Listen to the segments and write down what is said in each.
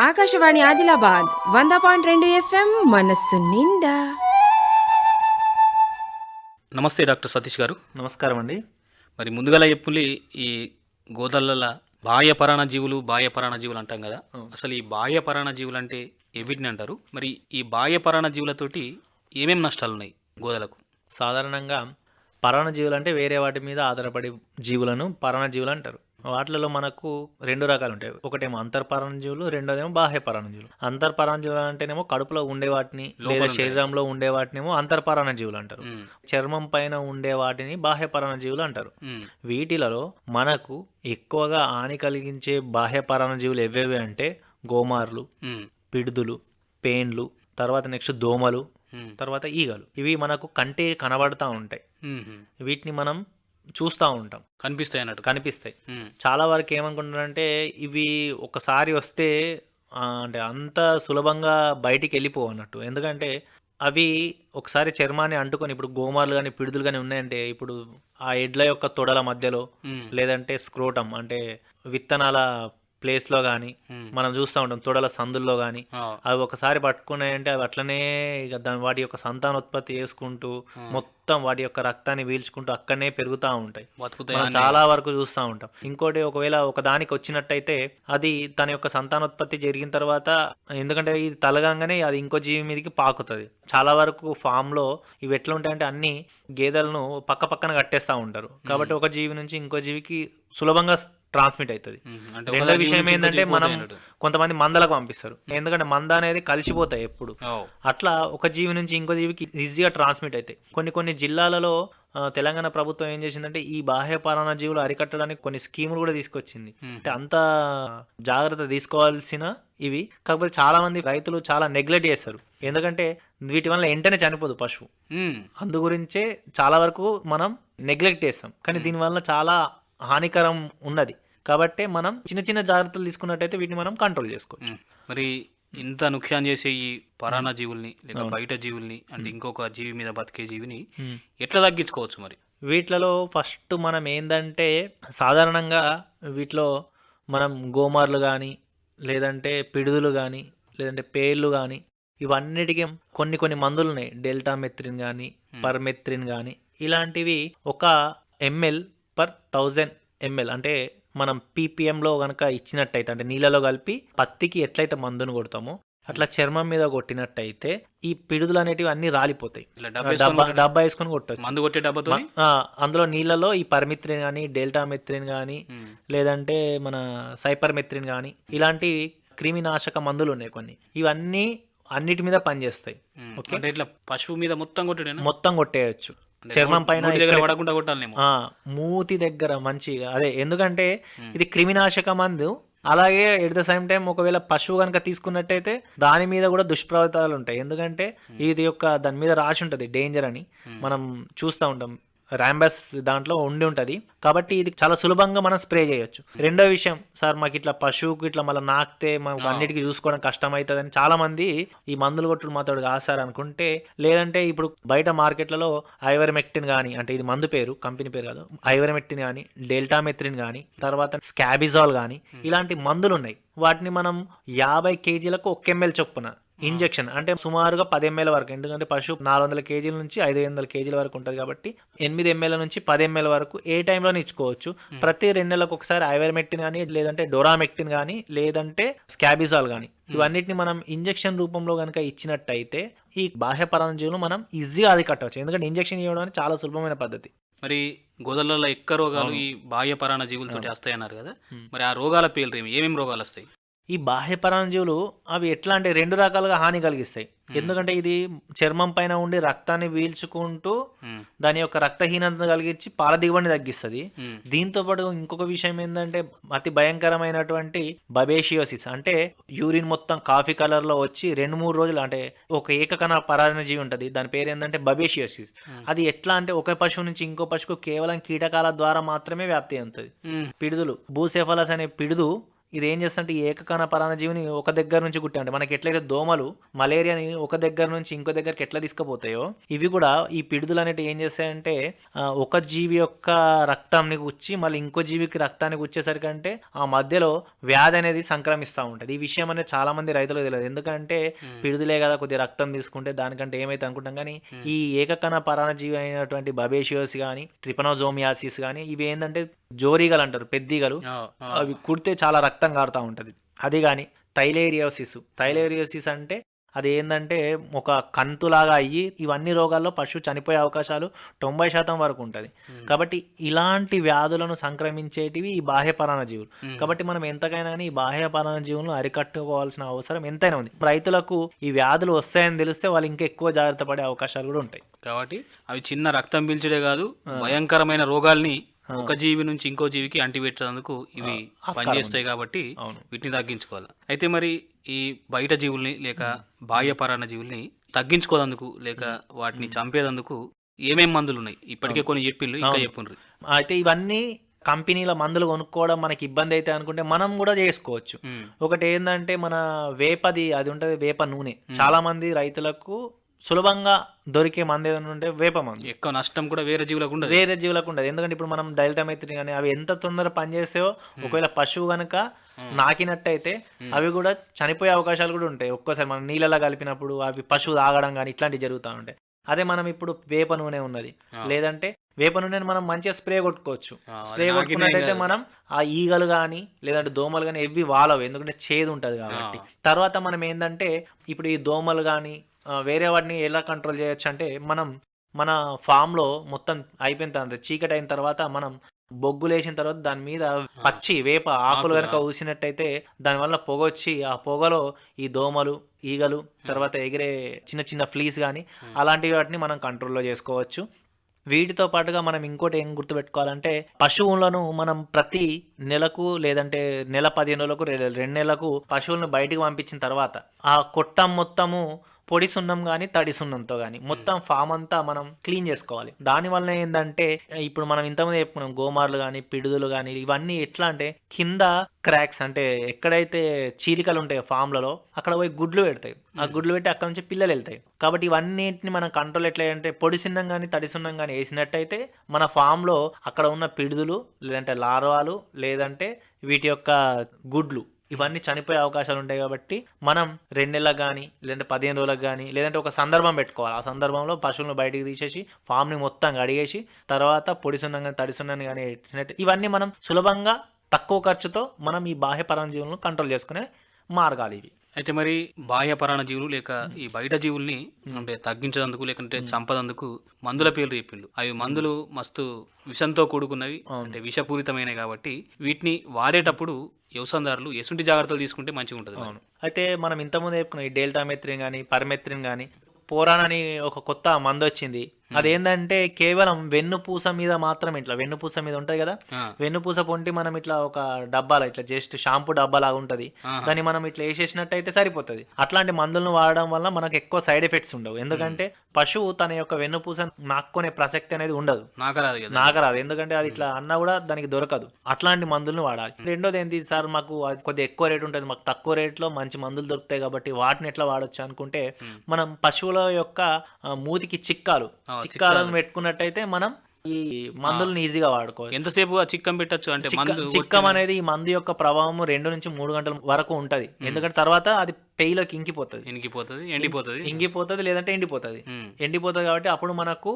ఆకాశవాణి ఆదిలాబాద్ వంద పాయింట్ రెండు ఎఫ్ఎం మనస్సు నిండా. నమస్తే డాక్టర్ సతీష్ గారు. నమస్కారం అండి. మరి ముందుగా చెప్పులి ఈ గోదళ్ళ బాహ్య పరాణ జీవులు బాహ్య పరాణ జీవులు అంటాం కదా. అసలు ఈ బాహ్య పరాణ జీవులు అంటే ఎవిటిని అంటారు? మరి ఈ బాహ్య పరాణ జీవులతోటి ఏమేం నష్టాలు ఉన్నాయి గోదలకు? సాధారణంగా పరాణజీవులు అంటే వేరే వాటి మీద ఆధారపడి జీవులను పరాణజీవులు అంటారు. వాటిలలో మనకు రెండు రకాలు ఉంటాయి ఒకటేమో అంతర్పరాణజీవులు రెండోదేమో బాహ్య పరాణజీవులు అంతర్పరాణజీవులు అంటేనేమో కడుపులో ఉండే వాటిని లేదా శరీరంలో ఉండే వాటినేమో అంతర్పరాణజీవులు అంటారు. చర్మం పైన ఉండే వాటిని బాహ్య పరాణజీవులు అంటారు వీటిలలో మనకు ఎక్కువగా హాని కలిగించే బాహ్య పరాణజీవులు ఎవేవి అంటే గోమార్లు పిడుదులు పేన్లు తర్వాత నెక్స్ట్ దోమలు తర్వాత ఈగలు. ఇవి మనకు కంటి కనబడతా ఉంటాయి. వీటిని మనం చూస్తూ ఉంటాం. కనిపిస్తాయి అన్నట్టు. కనిపిస్తాయి. చాలా వరకు ఏమనుకుంటారంటే ఇవి ఒకసారి వస్తే అంటే అంత సులభంగా బయటికి వెళ్ళిపోవు అన్నట్టు. ఎందుకంటే అవి ఒకసారి చర్మాన్ని అంటుకొని ఇప్పుడు గోమార్లు కానీ పిడుదులు కానీ ఉన్నాయంటే ఇప్పుడు ఆ ఎడ్ల యొక్క తొడల మధ్యలో లేదంటే స్క్రోటం అంటే విత్తనాల ప్లేస్లో కానీ. మనం చూస్తూ ఉంటాం తొడల సందుల్లో కానీ అవి ఒకసారి పట్టుకున్నాయంటే అవి అట్లనే ఇక దాని వాటి యొక్క సంతానోత్పత్తి చేసుకుంటూ మొత్తం వాటి యొక్క రక్తాన్ని పీల్చుకుంటూ అక్కడనే పెరుగుతూ ఉంటాయి. మనం. చాలా వరకు చూస్తూ ఉంటాం. ఇంకోటి ఒకవేళ ఒక దానికి వచ్చినట్టయితే అది తన యొక్క సంతానోత్పత్తి జరిగిన తర్వాత ఎందుకంటే ఇది తలగంగానే అది ఇంకో జీవి మీదకి పాకుతుంది. చాలా వరకు ఫామ్లో ఇవి ఎట్లా ఉంటాయంటే అన్ని గేదెలను పక్క పక్కన కట్టేస్తూ ఉంటారు. కాబట్టి ఒక జీవి నుంచి ఇంకో జీవికి సులభంగా ట్రాన్స్మిట్ అవుతుంది. ఉమ్, అంటే రెండో ఒకదాని విషయం ఏంటంటే మనం. కొంతమంది మందలకు పంపిస్తారు. ఎందుకంటే మంద అనేది కలిసిపోతాయి ఎప్పుడు. అట్లా ఒక జీవి నుంచి ఇంకో జీవికి ఈజీగా ట్రాన్స్మిట్ అవుతాయి. కొన్ని కొన్ని జిల్లాలలో తెలంగాణ ప్రభుత్వం ఏం చేసిందంటే ఈ బాహ్య పరాణ జీవులు అరికట్టడానికి కొన్ని స్కీములు కూడా తీసుకొచ్చింది. అంటే అంత జాగ్రత్త తీసుకోవాల్సిన ఇవి. కాకపోతే చాలా మంది రైతులు చాలా నెగ్లెక్ట్ చేస్తారు. ఎందుకంటే వీటి వల్ల వెంటనే చనిపోదు పశువు. అందు గురించే చాలా వరకు మనం నెగ్లెక్ట్ చేస్తాం. కానీ దీనివల్ల చాలా హానికరం ఉన్నది. కాబట్టి మనం చిన్న చిన్న జాగ్రత్తలు తీసుకున్నట్టయితే వీటిని మనం కంట్రోల్ చేసుకోవచ్చు. మరి ఇంత నుక్సాన్ చేసే ఈ పరాణ జీవుల్ని లేక బయట జీవుల్ని అంటే ఇంకొక జీవి మీద బతికే జీవిని ఎట్లా తగ్గించుకోవచ్చు మరి? వీటిలలో ఫస్ట్ మనం ఏంటంటే సాధారణంగా వీటిలో మనం గోమార్లు కానీ లేదంటే పిడుదులు కానీ లేదంటే పేర్లు కానీ ఇవన్నిటికీ కొన్ని కొన్ని మందులు ఉన్నాయి డెల్టా మెత్రిన్ కానీ పర్మెత్రిన్ కానీ ఇలాంటివి ఒక ఎంఎల్ పర్ థౌజండ్ ఎంఎల్ అంటే మనం పీపీఎంలో కనుక ఇచ్చినట్టయితే అంటే నీళ్ళలో కలిపి పత్తికి ఎట్లయితే మందును కొడతామో అట్లా చర్మం మీద కొట్టినట్టయితే ఈ పిడుదులు అనేటివి అన్నీ రాలిపోతాయి. డబ్బా వేసుకొని కొట్టచ్చు. మందు కొట్టే డబ్బాతో అందులో నీళ్ళలో ఈ పర్మిత్రిన్ కానీ డెల్టా మెత్రిన్ కానీ లేదంటే మన సైపర్ మెత్రిన్ కానీ ఇలాంటి క్రిమినాశక మందులు ఉన్నాయి కొన్ని. ఇవన్నీ అన్నిటి మీద పనిచేస్తాయి. ఓకే? ఇట్లా పశువు మీద మొత్తం కొట్టడేనా? మొత్తం కొట్టేయచ్చు. చర్మం పైన పడకుండా మూతి దగ్గర మంచి అదే ఎందుకంటే ఇది క్రిమినాశక మందు. అలాగే ఎట్ ద సేమ్ టైం ఒకవేళ పశువు కనుక తీసుకున్నట్టయితే దాని మీద కూడా దుష్ప్రభావాలు ఉంటాయి. ఎందుకంటే ఇది యొక్క దాని మీద రాసి ఉంటుంది డేంజర్ అని. మనం చూస్తూ ఉంటాం. ర్యాంబస్ దాంట్లో ఉండి ఉంటుంది. కాబట్టి ఇది చాలా సులభంగా మనం స్ప్రే చేయొచ్చు. రెండో విషయం సార్ మాకు ఇట్లా పశువుకి ఇట్లా మళ్ళీ నాకితే మాకు అన్నిటికీ చూసుకోవడం కష్టం అవుతుందని చాలా మంది ఈ మందులు కొట్టుడు మాతోడు కాదు సార్ అనుకుంటే లేదంటే ఇప్పుడు బయట మార్కెట్లలో ఐవరమెక్టిన్ కానీ అంటే ఇది మందు పేరు కంపెనీ పేరు కాదు ఐవరమెక్టిన్ కానీ డెల్టామెత్రిన్ కానీ తర్వాత స్కాబిజాల్ కానీ ఇలాంటి మందులు ఉన్నాయి వాటిని మనం యాభై కేజీలకు ఒక ఎంఎల్ చొప్పున ఇంజెక్షన్. అంటే సుమారుగా పది ఎంఎల్ వరకు. ఎందుకంటే పశువు నాలుగు వందల కేజీల నుంచి ఐదు వందల కేజీల వరకు ఉంటుంది కాబట్టి ఎనిమిది ఎంఎల్ నుంచి పది ఎంఎల్ వరకు ఏ టైంలోనే ఇచ్చుకోవచ్చు. ప్రతి రెండు నెలలకు ఒకసారి ఐవర్మెక్టిన్ కానీ లేదంటే డొరామెక్టిన్ కానీ లేదంటే స్కాబిజాల్ కానీ ఇవన్నిటిని మనం ఇంజెక్షన్ రూపంలో కనుక ఇచ్చినట్టయితే ఈ బాహ్య పరాణజీవులు మనం ఈజీగా అరికట్టవచ్చు ఎందుకంటే ఇంజెక్షన్ ఇవ్వడం అనేది చాలా సులభమైన పద్ధతి. మరి గోదలలో ఎక్క రోగాలు ఈ బాహ్య పరాణ జీవులతో వస్తాయన్నారు కదా. మరి ఆ రోగాల పేర్లు ఏమి? ఏమేమి రోగాలు వస్తాయి? ఈ బాహ్య పరాణజీవులు అవి ఎట్లా అంటే రెండు రకాలుగా హాని కలిగిస్తాయి. ఎందుకంటే ఇది చర్మం పైన ఉండి రక్తాన్ని పీల్చుకుంటూ దాని యొక్క రక్తహీనత కలిగించి పాల దిగుబడిని తగ్గిస్తుంది దీంతో పాటు ఇంకొక విషయం ఏంటంటే అతి భయంకరమైనటువంటి బబేషియోసిస్ అంటే యూరిన్ మొత్తం కాఫీ కలర్లో వచ్చి రెండు మూడు రోజులు అంటే ఒక ఏకకణ పరాన్నజీవి ఉంటుంది. దాని పేరు ఏంటంటే బబేషియోసిస్. అది ఎట్లా అంటే ఒక పశువు నుంచి ఇంకో పశువుకు కేవలం కీటకాల ద్వారా మాత్రమే వ్యాప్తి అవుతుంది. పిడుదులు భూసెఫలస్ అనే పిడుదు ఇది ఏం చేస్తుంటే ఈ ఏకకణ పరాన్నజీవిని ఒక దగ్గర నుంచి కుట్టి అంటే మనకి ఎట్లయితే దోమలు మలేరియాని ఒక దగ్గర నుంచి ఇంకో దగ్గరికి ఎట్లా తీసుకుపోతాయో ఇవి కూడా ఈ పిడుదలు అనేవి ఏం చేస్తాయంటే ఒక జీవి యొక్క రక్తాన్ని గుచ్చి మళ్ళీ ఇంకో జీవికి రక్తాన్ని గుచ్చేసరికి అంటే ఆ మధ్యలో వ్యాధి అనేది సంక్రమిస్తూ ఉంటుంది. ఈ విషయం అనేది చాలా మంది రైతులకు తెలియదు. ఎందుకంటే పిడుదలే కదా కొద్దిగా రక్తం తీసుకుంటే దానికంటే ఏమైతే అనుకుంటాం. కానీ ఈ ఏకకణ పరాన్నజీవి అయినటువంటి బబేషియోస్ కానీ ట్రిపనోజోమియాసిస్ కానీ ఇవి ఏంటంటే జోరీగలు అంటారు పెద్దీగలు. అవి కుడితే చాలా రక్తం కారుతూ ఉంటుంది. అది కానీ థైలేరియోసిస్ థైలేరియోసిస్ అంటే అది ఏంటంటే ఒక కంతులాగా అయ్యి ఇవన్నీ రోగాల్లో పశువు చనిపోయే అవకాశాలు తొంభై శాతం వరకు ఉంటుంది. కాబట్టి ఇలాంటి వ్యాధులను సంక్రమించేటివి ఈ బాహ్య పరాన్నజీవులు కాబట్టి మనం ఎంతకైనా కానీ ఈ బాహ్య పరాన్నజీవులను అరికట్టుకోవాల్సిన అవసరం ఎంతైనా ఉంది. రైతులకు ఈ వ్యాధులు వస్తాయని తెలిస్తే వాళ్ళు ఇంకా ఎక్కువ జాగ్రత్త పడే అవకాశాలు కూడా ఉంటాయి. కాబట్టి అవి చిన్న రక్తం పీల్చడే కాదు భయంకరమైన రోగాల్ని ఒక జీవి నుంచి ఇంకో జీవికి అంటిపెట్టేందుకు ఇవి పనిచేస్తాయి కాబట్టి. వీటిని తగ్గించుకోవాలి. అయితే మరి ఈ బయట జీవుల్ని లేక బాహ్య పరాన్న జీవుల్ని తగ్గించుకోదందుకు లేక వాటిని చంపేదందుకు ఏమేం మందులు ఉన్నాయి ఇప్పటికే కొన్ని చెప్పిండ్రు ఇంకా చెప్పుండ్రు. అయితే ఇవన్నీ కంపెనీల మందులు కొనుక్కోవడం మనకి ఇబ్బంది అయితే అనుకుంటే మనం కూడా చేసుకోవచ్చు. ఒకటి ఏంటంటే మన వేపది అది ఉంటుంది వేప నూనె. చాలా మంది రైతులకు సులభంగా దొరికే మందు ఏదైనా ఉంటే వేప మందు. ఎక్కువ నష్టం కూడా వేరే జీవులకు ఉండదు. వేరే జీవులకు ఉండదు. ఎందుకంటే ఇప్పుడు మనం డైల్టమైత్రి కానీ అవి ఎంత తొందర పనిచేస్తాయో ఒకవేళ పశువు కనుక నాకినట్టయితే అవి కూడా చనిపోయే అవకాశాలు కూడా ఉంటాయి. ఒక్కోసారి మనం నీళ్ళలో కలిపినప్పుడు అవి పశువు తాగడం కానీ ఇట్లాంటివి జరుగుతూ ఉంటాయి. అదే మనం ఇప్పుడు వేప నూనె ఉన్నది. లేదంటే వేప నూనెని మనం మంచిగా స్ప్రే కొట్టుకోవచ్చు. స్ప్రే కొట్టుకున్నట్టయితే. మనం ఆ ఈగలు కానీ లేదంటే దోమలు కానీ ఎవ్వి వాలవు. ఎందుకంటే చేదు ఉంటుంది కాబట్టి. తర్వాత మనం ఏంటంటే ఇప్పుడు ఈ దోమలు కానీ వేరే వాటిని ఎలా కంట్రోల్ చేయొచ్చు అంటే మనం మన ఫామ్లో మొత్తం అయిపోయిన తర్వాత చీకటి అయిన తర్వాత మనం బొగ్గులు వేసిన తర్వాత దాని మీద పచ్చి వేప ఆకులు కనుక ఊసినట్టయితే దానివల్ల పొగ వచ్చి ఆ పొగలో ఈ దోమలు ఈగలు తర్వాత ఎగిరే చిన్న చిన్న ఫ్లీస్ కానీ అలాంటి వాటిని మనం కంట్రోల్లో చేసుకోవచ్చు. వీటితో పాటుగా మనం ఇంకోటి ఏం గుర్తుపెట్టుకోవాలంటే పశువులను మనం ప్రతి నెలకు లేదంటే నెల పదిహేను రె- రెండు నెలలకు పశువులను బయటికి పంపించిన తర్వాత ఆ కొట్టం మొత్తము పొడి సున్నం కానీ తడి సున్నంతో కానీ మొత్తం ఫామ్ అంతా మనం క్లీన్ చేసుకోవాలి. దాని వలన ఏంటంటే ఇప్పుడు మనం ఇంతకుముందు చెప్పుకున్నాం గోమార్లు కానీ పిడుదులు కానీ ఇవన్నీ ఎట్లా అంటే కింద క్రాక్స్ అంటే ఎక్కడైతే చీలికలు ఉంటాయో ఫామ్లలో అక్కడ పోయి గుడ్లు పెడతాయి. ఆ గుడ్లు పెట్టి అక్కడ నుంచి పిల్లలు వెళ్తాయి. కాబట్టి ఇవన్నిటిని మనం కంట్రోల్ ఎట్లా అంటే పొడి సున్నం కానీ తడి సున్నం కానీ వేసినట్టయితే మన ఫామ్లో అక్కడ ఉన్న పిడుదులు లేదంటే లార్వాలు లేదంటే వీటి యొక్క గుడ్లు ఇవన్నీ చనిపోయే అవకాశాలు ఉంటాయి కాబట్టి మనం రెండు నెలలకు కానీ లేదంటే పదిహేను రోజులకు కానీ లేదంటే ఒక సందర్భం పెట్టుకోవాలి. ఆ సందర్భంలో పశువులను బయటికి తీసేసి ఫామ్ని మొత్తం అడిగేసి తర్వాత పొడి సున్నం కానీ తడి సున్నం కానీ ఇవన్నీ మనం సులభంగా తక్కువ ఖర్చుతో మనం ఈ బాహ్య పరంజీవులను కంట్రోల్ చేసుకునే మార్గాలు ఇవి. అయితే మరి బాహ్య పరాణ జీవులు లేక ఈ బయట జీవుల్ని అంటే తగ్గించదందుకు లేకుంటే చంపదందుకు మందుల పేర్లు చెప్పిండు. అవి మందులు మస్తు విషంతో కూడుకున్నవి. అంటే విషపూరితమైనవి కాబట్టి వీటిని వాడేటప్పుడు వ్యవసాయదారులు ఎసుంటి జాగ్రత్తలు తీసుకుంటే మంచిగా ఉంటుంది అయితే మనం ఇంతకుముందు చెప్పుకున్నాం ఈ డెల్టా మెత్రిన్ కానీ పర్మెత్రిన్ కానీ పోరాన్ అని ఒక కొత్త మందు వచ్చింది. అదేంటంటే కేవలం వెన్నుపూస మీద మాత్రం ఇట్లా వెన్నుపూస మీద ఉంటుంది కదా. వెన్నుపూస పొంటి మనం ఇట్లా ఒక డబ్బాలో ఇట్లా జస్ట్ షాంపూ డబ్బా లాగా ఉంటుంది. దాన్ని మనం ఇట్లా వేసేసినట్టయితే సరిపోతుంది. అట్లాంటి మందులను వాడడం వల్ల మనకు ఎక్కువ సైడ్ ఎఫెక్ట్స్ ఉండవు. ఎందుకంటే పశువు తన యొక్క వెన్నుపూస నాక్కునే ప్రసక్తి అనేది ఉండదు. నాకరాదు కదా. నాగరాదు ఎందుకంటే అది ఇట్లా అన్నా కూడా దానికి దొరకదు. అట్లాంటి మందులను వాడాలి. రెండోది ఏంటి సార్ మాకు అది కొద్దిగా ఎక్కువ రేట్ ఉంటుంది. మాకు తక్కువ రేట్లో మంచి మందులు దొరుకుతాయి కాబట్టి వాటిని ఎట్లా వాడొచ్చు అనుకుంటే మనం పశువుల యొక్క మూతికి చిక్కాలు. చిక్కాలను పెట్టుకున్నట్టయితే మనం ఈ మందులను ఈజీగా వాడుకోవచ్చు. ఎంతసేపు ఆ చిక్కం పెట్టచ్చు అంటే చిక్క- అనేది ఈ మందు యొక్క ప్రభావం రెండు నుంచి మూడు గంటల వరకు ఉంటది. ఎందుకంటే తర్వాత అది పెయిలోకి ఇంకిపోతుంది. ఎనికిపోతుంది ఎండిపోతుంది. ఇంగిపోతుంది లేదంటే ఎండిపోతుంది. ఎండిపోతుంది కాబట్టి అప్పుడు మనకు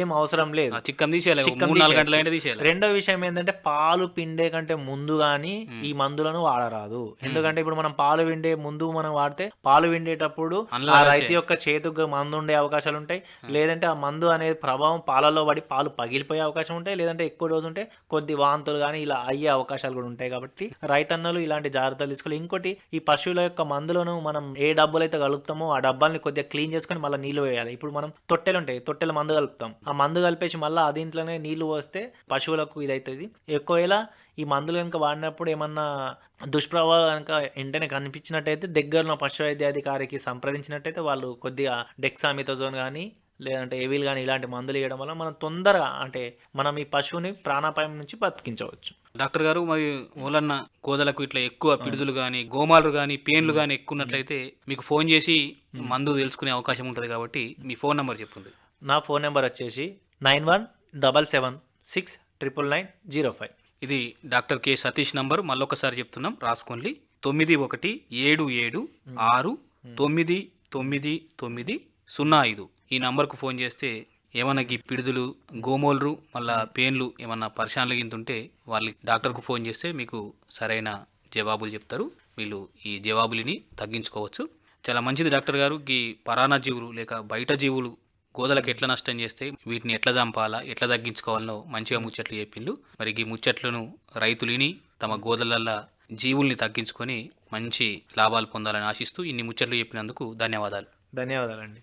ఏం అవసరం లేదు. చిక్కం తీసేయాలి రెండో విషయం ఏంటంటే పాలు పిండే కంటే ముందు గాని ఈ మందులను వాడరాదు. ఎందుకంటే ఇప్పుడు మనం పాలు విండే ముందు మనం వాడితే పాలు విండేటప్పుడు అందులో ఆ రైతు యొక్క చేతుకు మందు ఉండే అవకాశాలు ఉంటాయి. లేదంటే ఆ మందు అనేది ప్రభావం పాలలో పడి పాలు పగిలిపోయే అవకాశం ఉంటాయి. లేదంటే ఎక్కువ రోజు ఉంటే కొద్ది వాంతులు కానీ ఇలా అయ్యే అవకాశాలు కూడా ఉంటాయి కాబట్టి రైతన్నలు ఇలాంటి జాగ్రత్తలు తీసుకోవాలి. ఇంకోటి ఈ పశువుల యొక్క మందులను మనం ఏ డబ్బాలు అయితే కలుపుతామో ఆ డబ్బాల్ని కొద్దిగా క్లీన్ చేసుకొని మళ్ళీ నీళ్ళు వేయాలి. ఇప్పుడు మనం తొట్టెలు ఉంటాయి తొట్టెల మందు కలుపుతాం. ఆ మందు కలిపేసి మళ్ళీ ఆ దీంట్లోనే నీళ్ళు పోస్తే పశువులకు ఇది అవుతుంది ఈ మందులు కనుక వాడినప్పుడు ఏమన్నా దుష్ప్రభావాలు కనుక వెంటనే కనిపించినట్టయితే దగ్గరలో పశు వైద్యాధికారికి సంప్రదించినట్టయితే వాళ్ళు కొద్దిగా డెక్సామిథోజోన్ కానీ లేదంటే ఏవిల్ కానీ ఇలాంటి మందులు వేయడం వల్ల మనం తొందరగా అంటే మనం ఈ పశువుని ప్రాణాపాయం నుంచి బతికించవచ్చు. డాక్టర్ గారు మరి ఓలన్న గోదలకు ఇట్లా ఎక్కువ పిడుదులు కానీ గోమాలు కానీ పేన్లు కానీ ఎక్కువ ఉన్నట్లయితే మీకు ఫోన్ చేసి మందు తెలుసుకునే అవకాశం ఉంటుంది కాబట్టి మీ ఫోన్ నంబర్ చెప్పండి నా ఫోన్ నెంబర్ వచ్చేసి nine one double seven six triple nine zero five. ఇది డాక్టర్ కె సతీష్ నంబర్. మళ్ళొకసారి చెప్తున్నాం. రాసుకోండి. తొమ్మిది ఒకటి ఏడు ఏడు ఆరు తొమ్మిది తొమ్మిది తొమ్మిది సున్నా ఐదు. ఈ నంబర్కు ఫోన్ చేస్తే ఏమన్నా ఈ పిడుదులు గోమోలు మళ్ళా పెయిన్లు ఏమన్నా పరిశానలు గింతుంటే వాళ్ళకి డాక్టర్కు ఫోన్ చేస్తే మీకు సరైన జవాబులు చెప్తారు. వీళ్ళు ఈ జవాబులని తగ్గించుకోవచ్చు. చాలా మంచిది డాక్టర్ గారు. ఈ పరాణ జీవులు లేక బయట జీవులు గోదలకు ఎట్లా నష్టం చేస్తే వీటిని ఎట్లా చంపాలా ఎట్లా తగ్గించుకోవాలనో మంచిగా ముచ్చట్లు చెప్పిండు. మరి ఈ ముచ్చట్లను రైతులిని తమ గోదలల్లా జీవుల్ని తగ్గించుకొని మంచి లాభాలు పొందాలని ఆశిస్తూ ఇన్ని ముచ్చట్లు చెప్పినందుకు ధన్యవాదాలు. ధన్యవాదాలండి.